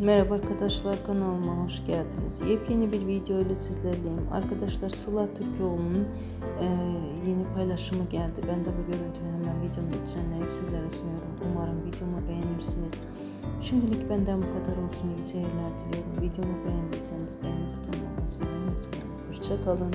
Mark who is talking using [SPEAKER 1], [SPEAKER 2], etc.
[SPEAKER 1] Merhaba arkadaşlar kanalıma hoş geldiniz. Yepyeni bir video ile sizlerleyim. Arkadaşlar Sıla Türkoğlu'nun e, yeni paylaşımı geldi. Ben de bu görüntünü hemen videomu düzenleyip sizlere sunuyorum. Umarım videomu beğenirsiniz. Şimdilik benden bu kadar olsun. İyi seyirler diliyorum. Videomu beğendiyseniz beğeni butonuna basmayı unutmayın. Hoşçakalın.